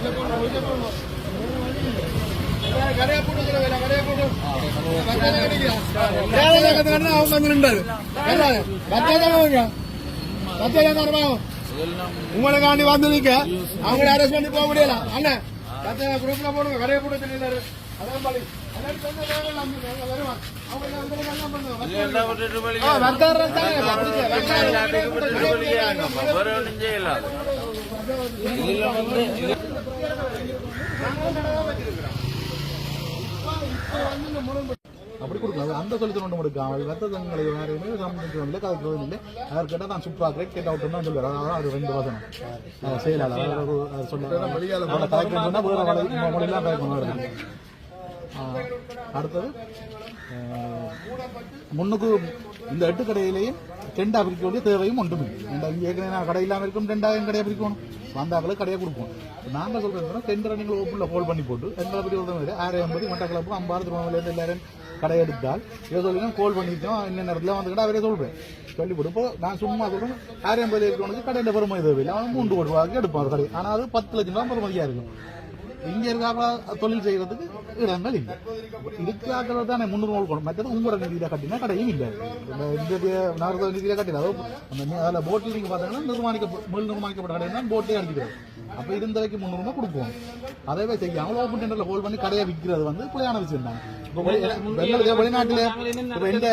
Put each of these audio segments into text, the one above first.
அவங்க வந்து உங்களுக்காண்டி வந்து நிக்க அவங்கள அரெஸ்ட் பண்ணி போக முடியல அண்ணன் குரூப்ல போடுங்க கடையை போட்டு சொல்லிடுறாரு அதான் பழி எல்லாரும் சொந்த வேலையில வந்து. அப்படி கொடுக்கலாம். அந்த சொல்லி ஒன்று கொடுக்காம அது வெத்த தங்களை யாரையுமே சம்பந்தம் இல்லை கதைக்கிறது இல்லை. அவர் கேட்டால் நான் கிரேட் கேட் அவுட் தான் சொல்லுவார். அதாவது அது ரெண்டு வசனம். செயலாளர். அவர் ஒரு- அவர் சொல்லுவார் அவரை கலைக்கணும் சொன்னா வேற வழி மொழியெல்லாம் வருது ஆஹ் அடுத்தது முன்னுக்கு இந்த எட்டு கடையிலேயும் ரெண்டா பிரிக்க வேண்டிய தேவையும் ஒன்றும் ஏற்கனவே நான் கடை இல்லாமல் இருக்கும் ரெண்டாயிரம் கடையை பிரிக்கணும்? வந்தாக்களும் கடையாக கொடுப்போம். நாங்கள் சொல்றது டெண்டரை நீங்கள் ஓப்பனில் ஹோல் பண்ணி போட்டு எங்களை பற்றி ஒரு ஆயிரம் ஐம்பது மட்டக்கிழப்பு ஐம்பது திருமணம் எல்லாரும் கடை எடுத்தால். இதை சொல்லி கோல் பண்ணிட்டோம் இன்ன நேரத்தில் வந்துக்கிட்டு அவரே சொல்றேன் சொல்லி போட்டு இப்போ நான் சும்மா சொல்கிறேன் ஆயிரம் ஐம்பது இருக்கிறவனுக்கு கடையில் பெருமை தேவையில்லை. அவன் மூன்று கோடி ரூபாய்க்கு எடுப்பான். கடை ஆனால் அது பத்து லட்சம் ரூபா பெருமதியாக இருக்கும். இங்க இருக்காங்களா தொழில் செய்யறதுக்கு இடங்கள் இல்லை. இருக்கிறாக்கள் தானே முன்னூறு நூல் கொண்டு மற்றது உங்களோட நிதியில கட்டினா கடையும் இல்லை. இந்த இந்த நிதியில கட்டினா அதோ அந்த நி- போட்டில் நீங்க பார்த்தீங்கன்னா நிர்மாணிக்க மேல் நிர்மாணிக்கப்பட்ட கடை தான் போட்டே அடிக்கிறது. அப்ப இருந்தவைக்கு முன்னூறு ரூபாய் கொடுப்போம். அதவே செய்யாமல் ஓப்பன் டெண்டர்ல ஹோல்ட் பண்ணி கடையை விற்கிறது வந்து பிள்ளையான விஷயம் தான். இப்போ வெளி- இப்போ எந்த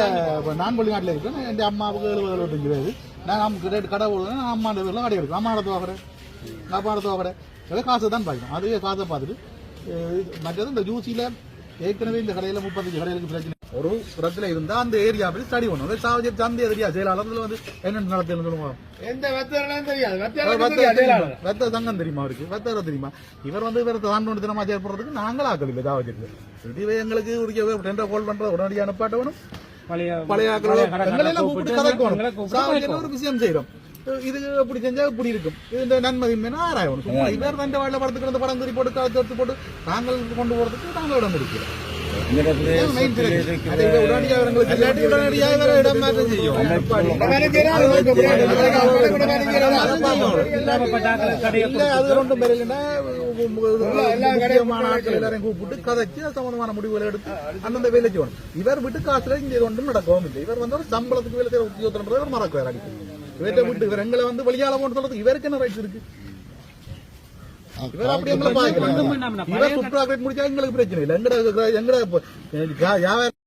நான் வெளிநாட்டில் இருக்கேன் என் அம்மாவுக்கு எழுபது எழுபத்தஞ்சு பேர். நான் கடை போடுறேன் நான் அம்மா பேர்ல கடை எடுக்கும் அம்மா இடத்து வாங்குறேன் அப்பா எல்லாம் காசை தான் பார்க்கணும் அதுவே காசை பார்த்துட்டு மற்றது இந்த ஜூசியில ஏற்கனவே இந்த கடையில முப்பத்தஞ்சு கடைகளுக்கு பிரச்சனை. ஒரு இடத்துல இருந்தா அந்த ஏரியா போய் ஸ்டடி பண்ணுவோம் சாவஜி சந்தை எதிரியா செயலாளர்ல வந்து என்னென்ன நடத்தணும் சொல்லுவோம் எந்த வெத்தரெல்லாம் தெரியாது. வெத்த தங்கம் தெரியுமா அவருக்கு? வெத்தர தெரியுமா? இவர் வந்து இவர் தான் ஒன்று தினமா ஏற்படுறதுக்கு நாங்கள் ஆக்கல் இல்லை தாவஜருக்கு இதுவே எங்களுக்கு உரிய டெண்டர் கோல் பண்ற உடனடியாக அனுப்பாட்டவனும் பழைய ஆக்கள் எங்களை எல்லாம் கூப்பிட்டு கதைக்கணும். சாவஜியில் ஒரு விஷயம் செய்யறோம். இது இப்படி செஞ்சா இப்படி இருக்கும்? இது இந்த நன்மதி ஆராயணும் சும்மா இவர் ரெண்டு வாயில படத்துக்கு படம் திருப்பி போட்டு கழுத்து எடுத்து போட்டு நாங்கள் கொண்டு போறதுக்கு நாங்கள் இடம் எல்லாரையும் கூப்பிட்டு கதைச்சு சம்பந்தமான முடிவுகளை எடுத்து அந்தந்த வேலை செய்யணும் இவர் விட்டு காசுல இது ஒன்றும் நடக்கவும் இல்லை. இவர் வந்து சம்பளத்துக்கு வேலை செய்யற உத்தியோகத்தன்றதை இவர் மறக்குவார் அடிக்கடி இவர்கிட்ட விட்டு இவர் எங்களை வந்து வெளியால போன்னு சொல்றது இவருக்கு என்ன ரைட்ஸ் இருக்கு? இவர் அப்படி எங்களை பாக்கலாம் இவர் சுற்றுலா முடிச்சா எங்களுக்கு பிரச்சனை இல்லை. எங்கட எங்கட